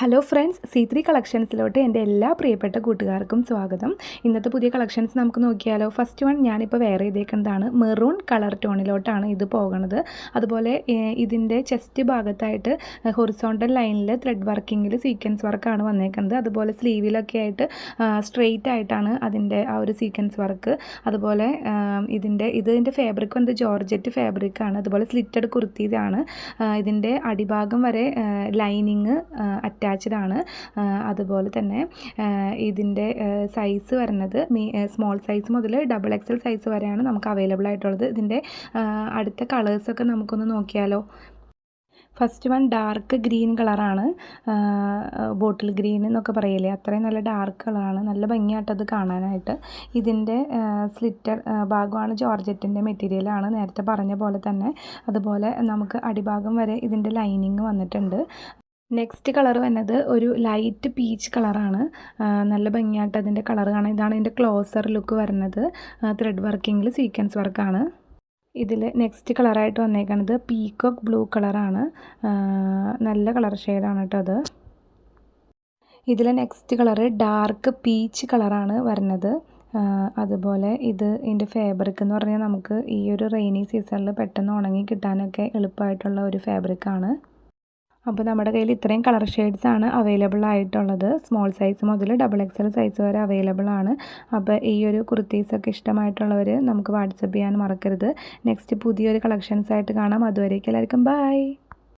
Hello friends C three കളക്ഷൻസിലോട്ട് എന്റെ എല്ലാ പ്രിയപ്പെട്ട കൂട്ടുകാർക്കും സ്വാഗതം. ഇന്നത്തെ പുതിയ കളക്ഷൻസ് നമുക്ക് നോക്കിയാലോ. ഫസ്റ്റ് വൺ ഞാനിപ്പോൾ വേറെ ചെയ്തേക്കുന്നതാണ്. മെറൂൺ കളർ ടോണിലോട്ടാണ് ഇത് പോകുന്നത്. അതുപോലെ ഇതിന്റെ ചെസ്റ്റ് ഭാഗത്തായിട്ട് ഹൊറിസോണ്ടൽ ലൈനിൽ ത്രെഡ് വർക്കിങ്ങിൽ സീക്വൻസ് വർക്കാണ് വന്നേക്കുന്നത്. അതുപോലെ സ്ലീവിലൊക്കെ ആയിട്ട് സ്ട്രെയിറ്റ് ആയിട്ടാണ് അതിന്റെ ആ ഒരു സീക്വൻസ് വർക്ക് അതുപോലെ ഇതിന്റെ ഇതിന്റെ ഫാബ്രിക് വന്നത് ജോർജറ്റ് ഫാബ്രിക്കാണ് അതുപോലെ സ്ലിറ്റഡ് കുർത്തീസാണ് ഇതിന്റെ അടിഭാഗം വരെ ലൈനിങ് അറ്റാച്ച്ഡ് ആണ്. അതുപോലെ തന്നെ ഇതിന്റെ സൈസ് വരുന്നത് മീ സ്മോൾ സൈസ് മുതൽ ഡബിൾ എക്സൽ സൈസ് വരെയാണ് നമുക്ക് അവൈലബിൾ ആയിട്ടുള്ളത്. ഇതിന്റെ അടുത്ത കളേഴ്സൊക്കെ നമുക്കൊന്ന് നോക്കിയാലോ. ഫസ്റ്റ് വൺ ഡാർക്ക് ഗ്രീൻ കളറാണ് ബോട്ടിൽ ഗ്രീൻ എന്നൊക്കെ പറയില്ലേ? അത്രയും നല്ല ഡാർക്ക് കളറാണ് നല്ല ഭംഗിയായിട്ടത് കാണാനായിട്ട്. ഇതിന്റെ സ്ലിറ്റർ ഭാഗമാണ് ജോർജറ്റിന്റെ മെറ്റീരിയലാണ് നേരത്തെ പറഞ്ഞ പോലെ തന്നെ. അതുപോലെ നമുക്ക് അടിഭാഗം വരെ ഇതിന്റെ ലൈനിങ് വന്നിട്ടുണ്ട്. നെക്സ്റ്റ് കളർ വന്നത് ഒരു ലൈറ്റ് പീച്ച് കളറാണ് നല്ല ഭംഗിയായിട്ട് അതിന്റെ കളർ കാണാം. ഇതാണ് ഇതിന്റെ ക്ലോസർ ലുക്ക് വരുന്നത്. ത്രെഡ് വർക്കിങ്ങിൽ സീക്വൻസ് വർക്കാണ് ഇതിൽ നെക്സ്റ്റ് കളറായിട്ട് വന്നേക്കുന്നത് പീകോക്ക് ബ്ലൂ കളറാണ് നല്ല കളർ ഷെയ്ഡാണ് കേട്ടോ അത്. ഇതിൽ നെക്സ്റ്റ് കളറ് ഡാർക്ക് പീച്ച് കളറാണ് വരുന്നത് അതുപോലെ ഇത് ഇതിന്റെ ഫാബ്രിക് എന്ന് പറഞ്ഞാൽ നമുക്ക് ഈ ഒരു റെയിനി സീസണിൽ പെട്ടെന്ന് ഉണങ്ങി കിട്ടാനൊക്കെ എളുപ്പമായിട്ടുള്ള ഒരു ഫാബ്രിക്കാണ് അപ്പോൾ നമ്മുടെ കയ്യിൽ ഇത്രയും കളർ ഷെയ്ഡ്സ് ആണ് അവൈലബിൾ ആയിട്ടുള്ളത്. സ്മോൾ സൈസ് മുതൽ ഡബിൾ എക്സൽ സൈസ് വരെ അവൈലബിൾ ആണ്. അപ്പോൾ ഈ ഒരു കുർത്തീസൊക്കെ ഇഷ്ടമായിട്ടുള്ളവർ നമുക്ക് വാട്സപ്പ് ചെയ്യാൻ മറക്കരുത്. നെക്സ്റ്റ് പുതിയൊരു കളക്ഷൻസ് ആയിട്ട് കാണാം. അതുവരേക്കും എല്ലാവർക്കും ബൈ.